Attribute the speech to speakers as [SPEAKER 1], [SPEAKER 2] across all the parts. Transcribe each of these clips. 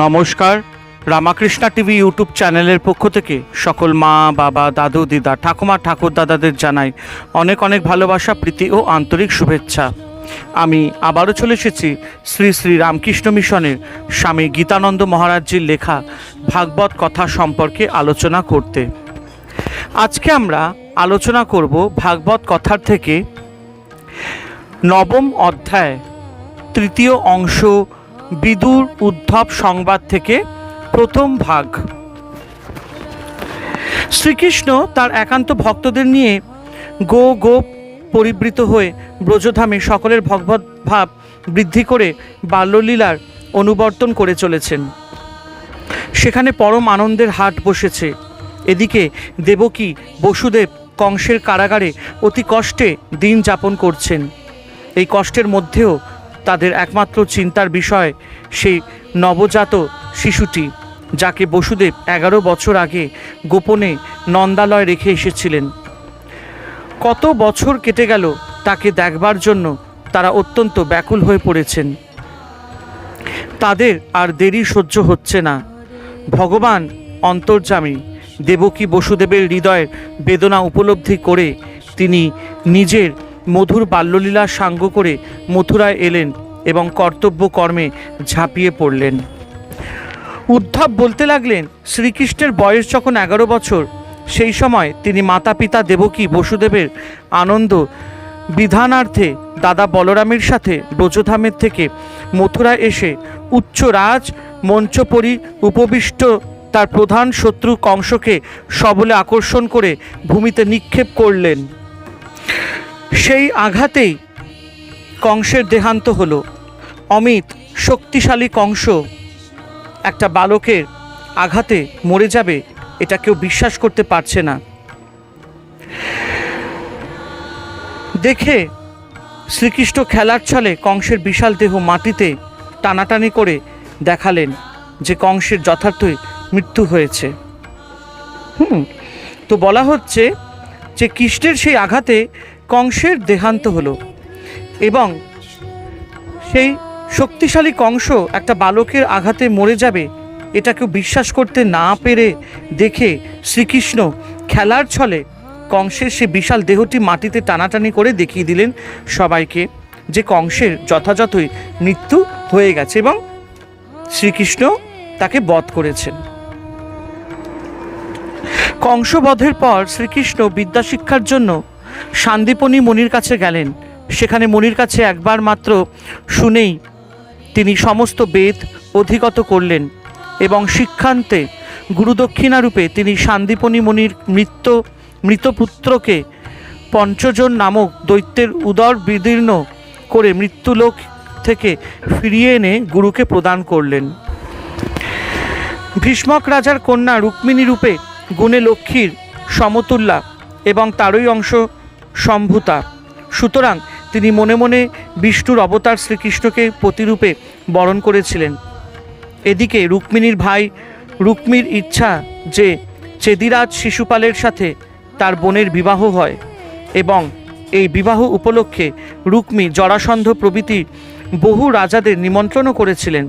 [SPEAKER 1] নমস্কার। Ramakrishna TV YouTube চ্যানেলের পক্ষ থেকে সকল মা, বাবা, দাদু, দিদা, ঠাকুমা ঠাকুর দাদাদের জানাই অনেক অনেক ভালোবাসা, প্রীতি ও আন্তরিক শুভেচ্ছা। আমি আবারও চলে এসেছি শ্রী শ্রী রামকৃষ্ণ মিশনের স্বামী গীতানন্দ মহারাজজির লেখা ভাগবত কথা সম্পর্কে আলোচনা করতে। আজকে আমরা আলোচনা করব ভাগবত কথার থেকে নবম অধ্যায়, তৃতীয় অংশ বিদুর উদ্ধব সংবাদ থেকে প্রথম ভাগ। শ্রীকৃষ্ণ তার একান্ত ভক্তদের নিয়ে গো গো পরিবৃত হয়ে ব্রজধামে সকলের ভগবত ভাব বৃদ্ধি করে বাল্যলীলার অনুবর্তন করে চলেছেন। সেখানে পরম আনন্দের হাট বসেছে। এদিকে দেবকী বসুদেব কংসের কারাগারে অতি কষ্টে দিন যাপন করছেন। এই কষ্টের মধ্যেও তাদের একমাত্র চিন্তার বিষয় সেই নবজাত শিশুটি, যাকে বসুদেব এগারো বছর আগে গোপনে নন্দালয় রেখে এসেছিলেন। কত বছর কেটে গেল তাকে দেখবার জন্য তারা অত্যন্ত ব্যাকুল হয়ে পড়েছেন। তাদের আর দেরি সহ্য হচ্ছে না। ভগবান অন্তর্যামী দেবকী বসুদেবের হৃদয়ের বেদনা উপলব্ধি করে তিনি নিজের মধুর বাল্যলীলা সাঙ্গ করে মথুরায় এলেন এবং কর্তব্য কর্মে ঝাঁপিয়ে পড়লেন। উদ্ধব বলতে লাগলেন, শ্রীকৃষ্ণের বয়স যখন এগারো বছর, সেই সময় তিনি মাতা পিতা দেবকী বসুদেবের আনন্দ বিধানার্থে দাদা বলরামের সাথে ব্রজধামের থেকে মথুরায় এসে উচ্চ রাজ, মঞ্চপরি, উপবিষ্ট তার প্রধান শত্রু কংসকে সবলে আকর্ষণ করে ভূমিতে নিক্ষেপ করলেন। সেই আঘাতেই কংসের দেহান্ত হলো। অমিত শক্তিশালী কংস, একটা বালকের আঘাতে মরে যাবে এটা কেউ বিশ্বাস করতে পারছে না। দেখে শ্রীকৃষ্ণ খেলার ছলে কংসের বিশাল দেহ মাটিতে টানাটানি করে দেখালেন যে কংসের যথার্থই মৃত্যু হয়েছে। হুম, তো বলা হচ্ছে যে কৃষ্ণের সেই আঘাতে কংসের দেহান্ত হলো এবং সেই শক্তিশালী কংস একটা বালকের আঘাতে মরে যাবে এটা কেউ বিশ্বাস করতে না পেরে দেখে শ্রীকৃষ্ণ খেলার ছলে কংসের সে বিশাল দেহটি মাটিতে টানাটানি করে দেখিয়ে দিলেন সবাইকে যে কংসের যথাযথই মৃত্যু হয়ে গেছে এবং শ্রীকৃষ্ণ তাকে বধ করেছেন। কংসবধের পর শ্রীকৃষ্ণ বিদ্যা শিক্ষার জন্য শান্তিপনি মনির কাছে গেলেন। সেখানে মনির কাছে একবার মাত্র শুনেই তিনি সমস্ত বেদ অধিগত করলেন এবং শিক্ষান্তে গুরুদক্ষিণারূপে তিনি শান্তিপনি মনির মৃত্য, মৃতপুত্রকে পঞ্চজন নামক দৈত্যের উদর বিদীর্ণ করে মৃত্যুলোক থেকে ফিরিয়ে এনে গুরুকে প্রদান করলেন। ভীষ্মক রাজার কন্যা রুক্মিণী রূপে গুণে লক্ষ্মীর সমতুল্যা এবং তারই অংশ সম্ভূতা। সুতরাং তিনি মনে মনে বিষ্ণুর অবতার শ্রীকৃষ্ণকে প্রতিরূপে বরণ করেছিলেন। এদিকে রুক্মিণীর ভাই রুক্মির ইচ্ছা যে চেদিরাজ শিশুপালের সাথে তার বোনের বিবাহ হয় এবং এই বিবাহ উপলক্ষে রুক্মি জরাসন্ধ প্রভৃতি বহু রাজাদের নিমন্ত্রণও করেছিলেন।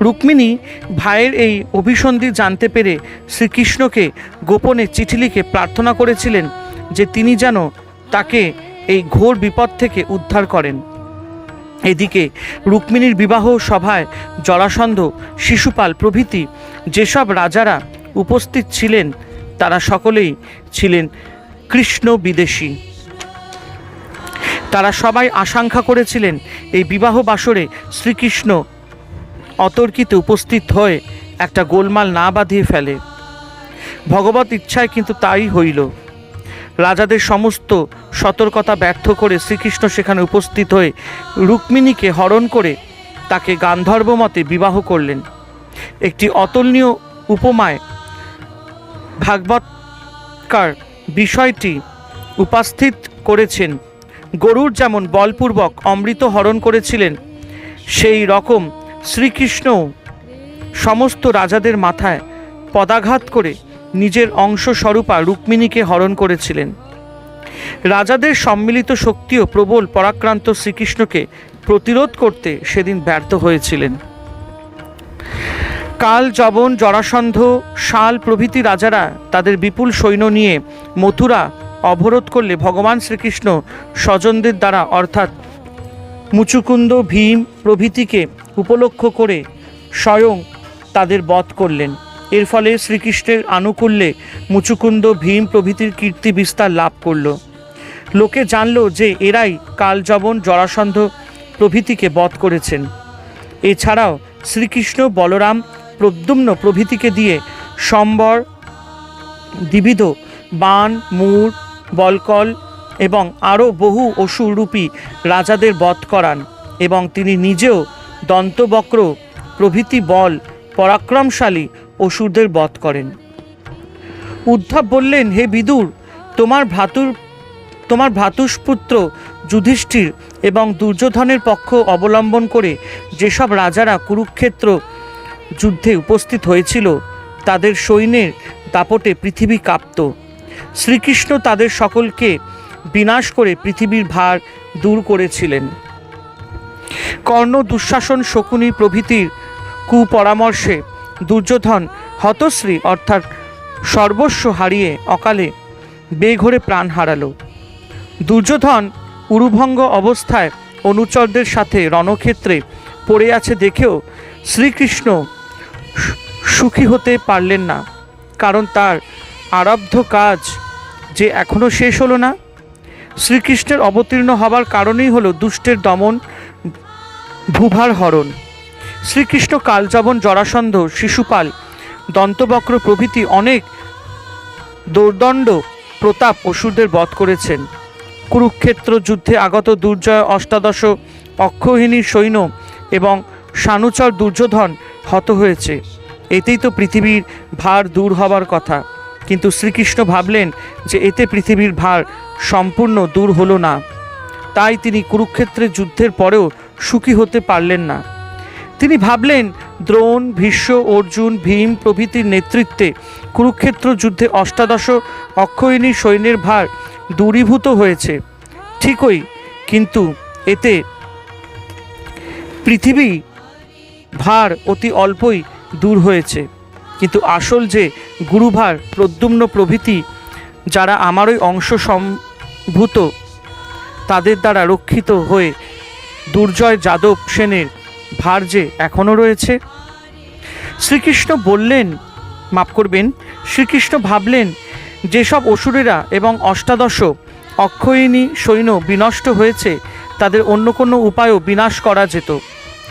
[SPEAKER 1] রুক্মিণী ভাইয়ের এই অভিসন্ধি জানতে পেরে শ্রীকৃষ্ণকে গোপনে চিঠি লিখে প্রার্থনা করেছিলেন যে তিনি যেন তাকে এই ঘোর বিপদ থেকে উদ্ধার করেন। এদিকে রুক্মিণীর বিবাহ সভায় জরাসন্ধ শিশুপাল প্রভৃতি যেসব রাজারা উপস্থিত ছিলেন, তারা সকলেই ছিলেন কৃষ্ণ বিদেশি। তারা সবাই আশঙ্কা করেছিলেন এই বিবাহ বাসরে শ্রীকৃষ্ণ অতর্কিতে উপস্থিত হয়ে একটা গোলমাল না বাঁধিয়ে ফেলে। ভগবত ইচ্ছায় কিন্তু তাই হইল। রাজাদের সমস্ত সতর্কতা ব্যর্থ করে শ্রীকৃষ্ণ সেখানে উপস্থিত হয়ে রুক্মিণীকে হরণ করে তাকে গান্ধর্ব মতে বিবাহ করলেন। একটি অতুলনীয় উপমায় ভাগবতকার বিষয়টি উপস্থিত করেছেন, গরুর যেমন বলপূর্বক অমৃত হরণ করেছিলেন, সেই রকম শ্রীকৃষ্ণ সমস্ত রাজাদের মাথায় পদাঘাত করে নিজের অংশ স্বরূপা রুক্মিণীকে হরণ করেছিলেন। রাজাদের সম্মিলিত শক্তিও প্রবল পরাক্রান্ত শ্রীকৃষ্ণকে প্রতিরোধ করতে সেদিন ব্যর্থ হয়েছিলেন। কাল জবন জরাসন্ধ, শাল প্রভৃতি রাজারা তাদের বিপুল সৈন্য নিয়ে মথুরা অবরোধ করলে ভগবান শ্রীকৃষ্ণ স্বজনদের দ্বারা অর্থাৎ মুচুকুন্দ, ভীম প্রভৃতিকে উপলক্ষ করে স্বয়ং তাদের বধ করলেন। এর ফলে শ্রীকৃষ্ণের আনুকূল্যে মুচুকুন্দ ভীম প্রভৃতির কীর্তি বিস্তার লাভ করল। লোকে জানল যে এরাই কালজবন জরাসন্ধ প্রভৃতিকে বধ করেছেন। এছাড়াও শ্রীকৃষ্ণ বলরাম প্রদ্যুম্ন প্রভৃতিকে দিয়ে সম্বর, দ্বিবিধ, বান, মূর, বলকল এবং আরও বহু অসুরূপী রাজাদের বধ করান এবং তিনি নিজেও দন্তবক্র প্রভৃতি বল পরাক্রমশালী অসুরদের বধ করেন। উদ্ধব বললেন, হে বিদুর, তোমার ভ্রাতুর, তোমার ভ্রাতুষ্পুত্র যুধিষ্ঠির এবং দুর্যোধনের পক্ষ অবলম্বন করে যেসব রাজারা কুরুক্ষেত্র যুদ্ধে উপস্থিত হয়েছিল, তাদের সৈন্যের দাপটে পৃথিবী কাঁপত। শ্রীকৃষ্ণ তাদের সকলকে বিনাশ করে পৃথিবীর ভার দূর করেছিলেন। কর্ণ দুঃশাসন শকুনি প্রভৃতির কুপরামর্শে দুর্যোধন হতশ্রী অর্থাৎ সর্বস্ব হারিয়ে অকালে বেঘরে প্রাণ হারালো। দুর্যোধন উরুভঙ্গ অবস্থায় অনুচরদের সাথে রণক্ষেত্রে পড়ে আছে দেখেও শ্রীকৃষ্ণ সুখী হতে পারলেন না, কারণ তার আরব্ধ কাজ যে এখনও শেষ হলো না। শ্রীকৃষ্ণের অবতীর্ণ হবার কারণেই হলো দুষ্টের দমন ভূভার হরণ। শ্রীকৃষ্ণ কালযাবন জরাসন্ধ শিশুপাল, দন্তবক্র প্রভৃতি অনেক দৌর্দণ্ড প্রতাপ অসুরদের বধ করেছেন। কুরুক্ষেত্র যুদ্ধে আগত দুর্জয় অষ্টাদশ অক্ষহিনী সৈন্য এবং সানুচর দুর্যোধন হত হয়েছে। এতেই তো পৃথিবীর ভার দূর হবার কথা। কিন্তু শ্রীকৃষ্ণ ভাবলেন যে এতে পৃথিবীর ভার সম্পূর্ণ দূর হলো না। তাই তিনি কুরুক্ষেত্রের যুদ্ধের পরেও সুখী হতে পারলেন না। তিনি ভাবলেন, দ্রোণ, ভীষ্ম, অর্জুন, ভীম প্রভৃতির নেতৃত্বে কুরুক্ষেত্র যুদ্ধে অষ্টাদশ অক্ষয়িনী সৈন্যের ভার দূরীভূত হয়েছে। ঠিকই, কিন্তু এতে পৃথিবী ভার অতি অল্পই দূর হয়েছে। কিন্তু আসল যে গুরুভার, প্রদ্যুম্ন প্রভৃতি, যারা আমারই অংশ সম্ভূত, তাদের দ্বারা রক্ষিত হয়ে দুর্জয় যাদব সেনের ভার যে এখনও রয়েছে। শ্রীকৃষ্ণ বললেন, মাফ করবেন, শ্রীকৃষ্ণ ভাবলেন, যেসব অসুরেরা এবং অষ্টাদশ অক্ষয়িনী সৈন্য বিনষ্ট হয়েছে, তাদের অন্য কোনো উপায়ও বিনাশ করা যেত।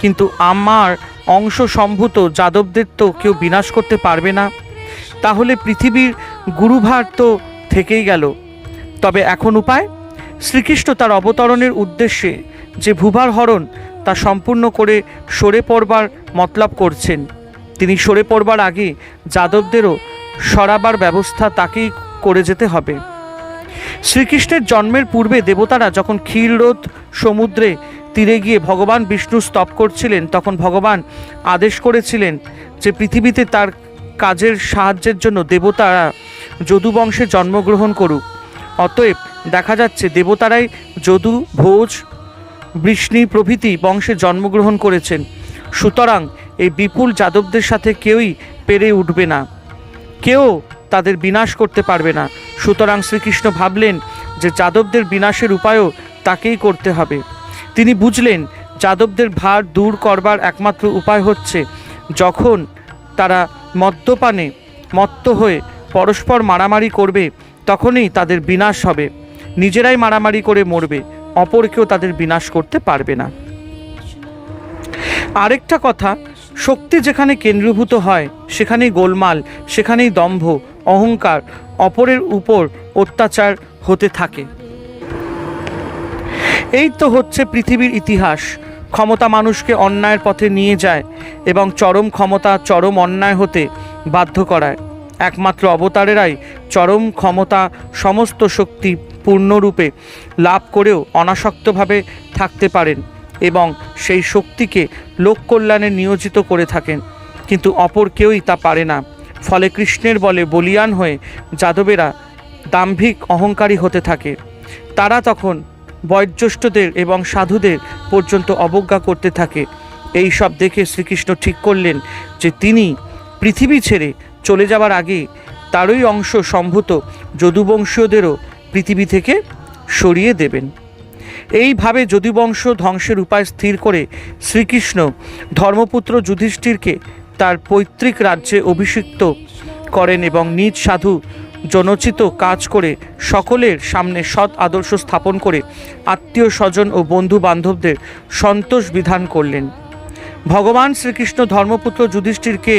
[SPEAKER 1] কিন্তু আমার অংশ সম্ভূত যাদবদের তো কেউ বিনাশ করতে পারবে না। তাহলে পৃথিবীর গুরুভার তো থেকেই গেল। তবে এখন উপায়? শ্রীকৃষ্ণ তার অবতরণের উদ্দেশ্যে যে ভূভার হরণ তা সম্পূর্ণ করে সরে পড়বার মতলব করছেন। তিনি সরে পড়বার আগে যাদবদেরও সরাবার ব্যবস্থা তাকেই করে যেতে হবে। শ্রীকৃষ্ণের জন্মের পূর্বে দেবতারা যখন ক্ষীররোধ সমুদ্রে তীরে গিয়ে ভগবান বিষ্ণু স্তব করছিলেন, তখন ভগবান আদেশ করেছিলেন যে পৃথিবীতে তার কাজের সাহায্যের জন্য দেবতারা যদু বংশে জন্মগ্রহণ করুক। অতএব দেখা যাচ্ছে দেবতারাই যদু ভোজ বৃষ্ণি প্রভৃতি বংশে জন্মগ্রহণ করেছেন। সুতরাং এই বিপুল যাদবদের সাথে কেউই পেরে উঠবে না। কেউ তাদের বিনাশ করতে পারবে না। সুতরাং শ্রীকৃষ্ণ ভাবলেন যে যাদবদের বিনাশের উপায়ও তাকেই করতে হবে। তিনি বুঝলেন যাদবদের ভার দূর করবার একমাত্র উপায় হচ্ছে যখন তারা মদ্যপানে মত্ত হয়ে পরস্পর মারামারি করবে, তখনই তাদের বিনাশ হবে। নিজেরাই মারামারি করে মরবে। অপরকেও তাদের বিনাশ করতে পারবে না। আরেকটা কথা, শক্তি যেখানে কেন্দ্রীভূত হয়, সেখানেই গোলমাল, সেখানেই দম্ভ, অহংকার, অপরের উপর অত্যাচার হতে থাকে। এই তো হচ্ছে পৃথিবীর ইতিহাস। ক্ষমতা মানুষকে অন্যায়ের পথে নিয়ে যায় এবং চরম ক্ষমতা চরম অন্যায় হতে বাধ্য করায়। একমাত্র অবতারেরাই চরম ক্ষমতা, সমস্ত শক্তি পূর্ণরূপে লাভ করেও অনাসক্তভাবে থাকতে পারেন এবং সেই শক্তিকে লোক কল্যাণে নিয়োজিত করে থাকেন। কিন্তু অপর কেউই তা পারে না। ফলে কৃষ্ণের বলে বলিয়ান হয়ে যাদবেরা দাম্ভিক অহংকারী হতে থাকে। তারা তখন বয়োজ্যেষ্ঠদের এবং সাধুদের পর্যন্ত অবজ্ঞা করতে থাকে। এই সব দেখে শ্রীকৃষ্ণ ঠিক করলেন যে তিনি পৃথিবী ছেড়ে চলে যাবার আগে তারই অংশ সম্ভূত যদুবংশীয়দেরও পৃথিবী থেকে সরিয়ে দেবেন। এইভাবে যদুবংশ ধ্বংসের উপায় স্থির করে শ্রীকৃষ্ণ ধর্মপুত্র যুধিষ্ঠিরকে তার পৈতৃক রাজ্যে অভিষিক্ত করেন এবং নিজ সাধু জনচিত কাজ করে সকলের সামনে সৎ আদর্শ স্থাপন করে আত্মীয় স্বজন ও বন্ধু বান্ধবদের সন্তোষ বিধান করলেন। ভগবান শ্রীকৃষ্ণ ধর্মপুত্র যুধিষ্ঠিরকে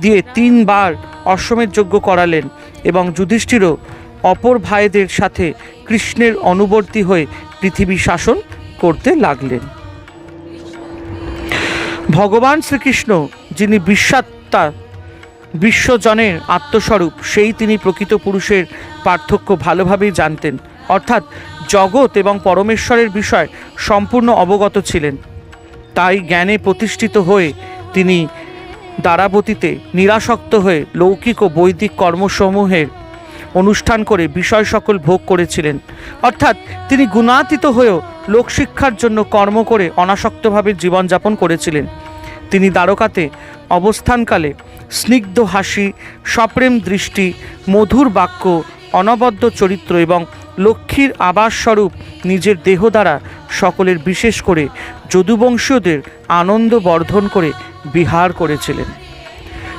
[SPEAKER 1] দিয়ে তিনবার অশ্বমেধ যজ্ঞ করালেন এবং যুধিষ্ঠিরও অপর ভাইদের সাথে কৃষ্ণের অনুবর্তী হয়ে পৃথিবী শাসন করতে লাগলেন। ভগবান শ্রীকৃষ্ণ, যিনি বিশ্বাত্মা বিশ্বজনের আত্মস্বরূপ, সেই তিনি প্রকৃত পুরুষের পার্থক্য ভালোভাবেই জানতেন। অর্থাৎ জগৎ এবং পরমেশ্বরের বিষয় সম্পূর্ণ অবগত ছিলেন। তাই জ্ঞানে প্রতিষ্ঠিত হয়ে তিনি দ্বারাবতীতে নিরাসক্ত হয়ে লৌকিক ও বৈদিক কর্মসমূহের অনুষ্ঠান করে বিষয় সকল ভোগ করেছিলেন। অর্থাৎ তিনি গুণাতীত হয়েও লোকশিক্ষার জন্য কর্ম করে অনাসক্তভাবে জীবনযাপন করেছিলেন। তিনি দ্বারকাতে অবস্থানকালে স্নিগ্ধ হাসি, সপ্রেম দৃষ্টি, মধুর বাক্য, অনবদ্য চরিত্র এবং লক্ষ্মীর আবাসস্বরূপ নিজের দেহ দ্বারা সকলের বিশেষ করে যদুবংশীয়দের আনন্দ বর্ধন করে বিহার করেছিলেন।